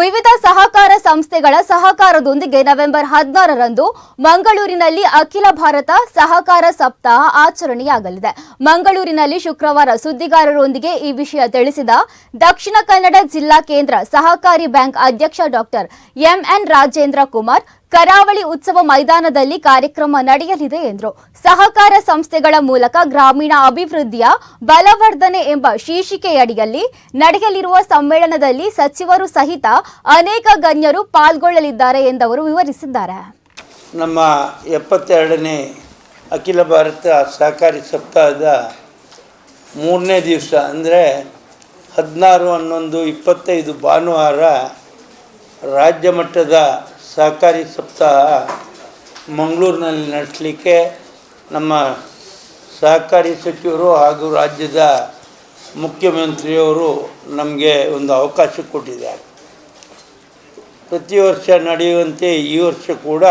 ವಿವಿಧ ಸಹಕಾರ ಸಂಸ್ಥೆಗಳ ಸಹಕಾರದೊಂದಿಗೆ ನವೆಂಬರ್ ಹದಿನಾರರಂದು ಮಂಗಳೂರಿನಲ್ಲಿ ಅಖಿಲ ಭಾರತ ಸಹಕಾರ ಸಪ್ತಾಹ ಆಚರಣೆಯಾಗಲಿದೆ. ಮಂಗಳೂರಿನಲ್ಲಿ ಶುಕ್ರವಾರ ಸುದ್ದಿಗಾರರೊಂದಿಗೆ ಈ ವಿಷಯ ತಿಳಿಸಿದ ದಕ್ಷಿಣ ಕನ್ನಡ ಜಿಲ್ಲಾ ಕೇಂದ್ರ ಸಹಕಾರಿ ಬ್ಯಾಂಕ್ ಅಧ್ಯಕ್ಷ ಡಾಕ್ಟರ್ ಎಂಎನ್ ರಾಜೇಂದ್ರ ಕುಮಾರ್ ಕರಾವಳಿ ಉತ್ಸವ ಮೈದಾನದಲ್ಲಿ ಕಾರ್ಯಕ್ರಮ ನಡೆಯಲಿದೆ ಎಂದರು. ಸಹಕಾರ ಸಂಸ್ಥೆಗಳ ಮೂಲಕ ಗ್ರಾಮೀಣ ಅಭಿವೃದ್ಧಿಯ ಬಲವರ್ಧನೆ ಎಂಬ ಶೀರ್ಷಿಕೆಯಡಿಯಲ್ಲಿ ನಡೆಯಲಿರುವ ಸಮ್ಮೇಳನದಲ್ಲಿ ಸಚಿವರು ಸಹಿತ ಅನೇಕ ಗಣ್ಯರು ಪಾಲ್ಗೊಳ್ಳಲಿದ್ದಾರೆ ಎಂದವರು ವಿವರಿಸಿದ್ದಾರೆ. ನಮ್ಮ ಎಪ್ಪತ್ತೆರಡನೇ ಅಖಿಲ ಭಾರತ ಸಹಕಾರಿ ಸಪ್ತಾಹದ ಮೂರನೇ ದಿವಸ, ಅಂದರೆ ಹದಿನಾರು ಹನ್ನೊಂದು ಇಪ್ಪತ್ತೈದು ಭಾನುವಾರ ರಾಜ್ಯ ಮಟ್ಟದ ಸಹಕಾರಿ ಸಪ್ತಾಹ ಮಂಗಳೂರಿನಲ್ಲಿ ನಡೆಸಲಿಕ್ಕೆ ನಮ್ಮ ಸಹಕಾರಿ ಸಚಿವರು ಹಾಗೂ ರಾಜ್ಯದ ಮುಖ್ಯಮಂತ್ರಿಯವರು ನಮಗೆ ಒಂದು ಅವಕಾಶ ಕೊಟ್ಟಿದ್ದಾರೆ. ಪ್ರತಿ ವರ್ಷ ನಡೆಯುವಂತೆ ಈ ವರ್ಷ ಕೂಡ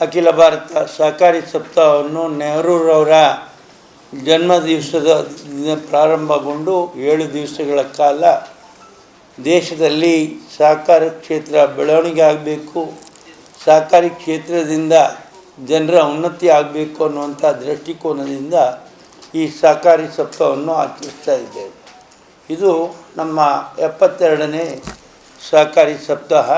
ಅಖಿಲ ಭಾರತ ಸಹಕಾರಿ ಸಪ್ತಾಹವನ್ನು ನೆಹರೂರವರ ಜನ್ಮ ದಿವಸದ ಪ್ರಾರಂಭಗೊಂಡು ಏಳು ದಿವಸಗಳ ಕಾಲ ದೇಶದಲ್ಲಿ ಸಹಕಾರ ಕ್ಷೇತ್ರ ಬೆಳವಣಿಗೆ ಆಗಬೇಕು ಸಹಕಾರಿ ಕ್ಷೇತ್ರದಿಂದ ಜನರ ಉನ್ನತಿ ಆಗಬೇಕು ಅನ್ನುವಂಥ ದೃಷ್ಟಿಕೋನದಿಂದ ಈ ಸಹಕಾರಿ ಸಪ್ತಾಹವನ್ನು ಆಚರಿಸ್ತಾ ಇದ್ದೇವೆ. ಇದು ನಮ್ಮ ಎಪ್ಪತ್ತೆರಡನೇ ಸಹಕಾರಿ ಸಪ್ತಾಹ.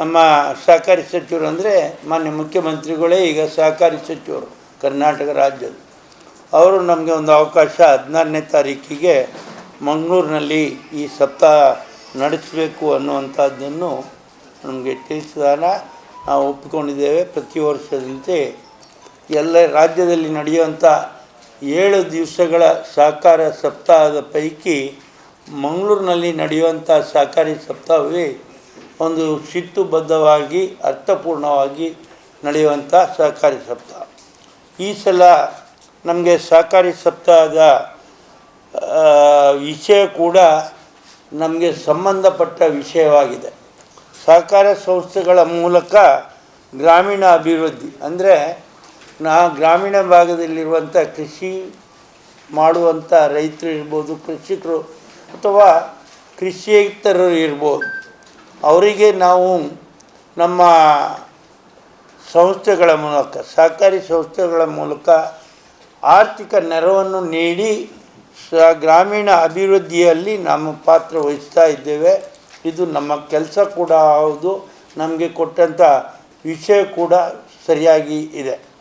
ನಮ್ಮ ಸಹಕಾರಿ ಸಚಿವರು ಅಂದರೆ ಮಾನ್ಯ ಮುಖ್ಯಮಂತ್ರಿಗಳೇ ಈಗ ಸಹಕಾರಿ ಸಚಿವರು ಕರ್ನಾಟಕ ರಾಜ್ಯದ. ಅವರು ನಮಗೆ ಒಂದು ಅವಕಾಶ ಹದಿನಾರನೇ ತಾರೀಕಿಗೆ ಮಂಗಳೂರಿನಲ್ಲಿ ಈ ಸಪ್ತಾಹ ನಡೆಸಬೇಕು ಅನ್ನುವಂಥದ್ದನ್ನು ನಮಗೆ ತಿಳಿಸಿದಾಗ ನಾವು ಒಪ್ಪಿಕೊಂಡಿದ್ದೇವೆ. ಪ್ರತಿ ವರ್ಷದಂತೆ ಎಲ್ಲ ರಾಜ್ಯದಲ್ಲಿ ನಡೆಯುವಂಥ ಏಳು ದಿವಸಗಳ ಸಹಕಾರ ಸಪ್ತಾಹದ ಪೈಕಿ ಮಂಗಳೂರಿನಲ್ಲಿ ನಡೆಯುವಂಥ ಸಹಕಾರಿ ಸಪ್ತಾಹವೇ ಒಂದು ಶಿಸ್ತುಬದ್ಧವಾಗಿ, ಅರ್ಥಪೂರ್ಣವಾಗಿ ನಡೆಯುವಂಥ ಸಹಕಾರಿ ಸಪ್ತಾಹ. ಈ ಸಲ ನಮಗೆ ಸಹಕಾರಿ ಸಪ್ತಾಹದ ವಿಷಯ ಕೂಡ ನಮಗೆ ಸಂಬಂಧಪಟ್ಟ ವಿಷಯವಾಗಿದೆ. ಸಹಕಾರ ಸಂಸ್ಥೆಗಳ ಮೂಲಕ ಗ್ರಾಮೀಣ ಅಭಿವೃದ್ಧಿ, ಅಂದರೆ ನಾ ಗ್ರಾಮೀಣ ಭಾಗದಲ್ಲಿರುವಂಥ ಕೃಷಿ ಮಾಡುವಂಥ ರೈತರು ಇರ್ಬೋದು, ಕೃಷಿಕರು ಅಥವಾ ಕೃಷಿಯೇತರರು ಇರ್ಬೋದು, ಅವರಿಗೆ ನಾವು ನಮ್ಮ ಸಂಸ್ಥೆಗಳ ಮೂಲಕ, ಸಹಕಾರಿ ಸಂಸ್ಥೆಗಳ ಮೂಲಕ ಆರ್ಥಿಕ ನೆರವನ್ನು ನೀಡಿ ಗ್ರಾಮೀಣ ಅಭಿವೃದ್ಧಿಯಲ್ಲಿ ನಮ್ಮ ಪಾತ್ರ ವಹಿಸ್ತಾ ಇದ್ದೇವೆ. ಇದು ನಮ್ಮ ಕೆಲಸ ಕೂಡ ಹೌದು. ನಮಗೆ ಕೊಟ್ಟಂಥ ವಿಷಯ ಕೂಡ ಸರಿಯಾಗಿ ಇದೆ.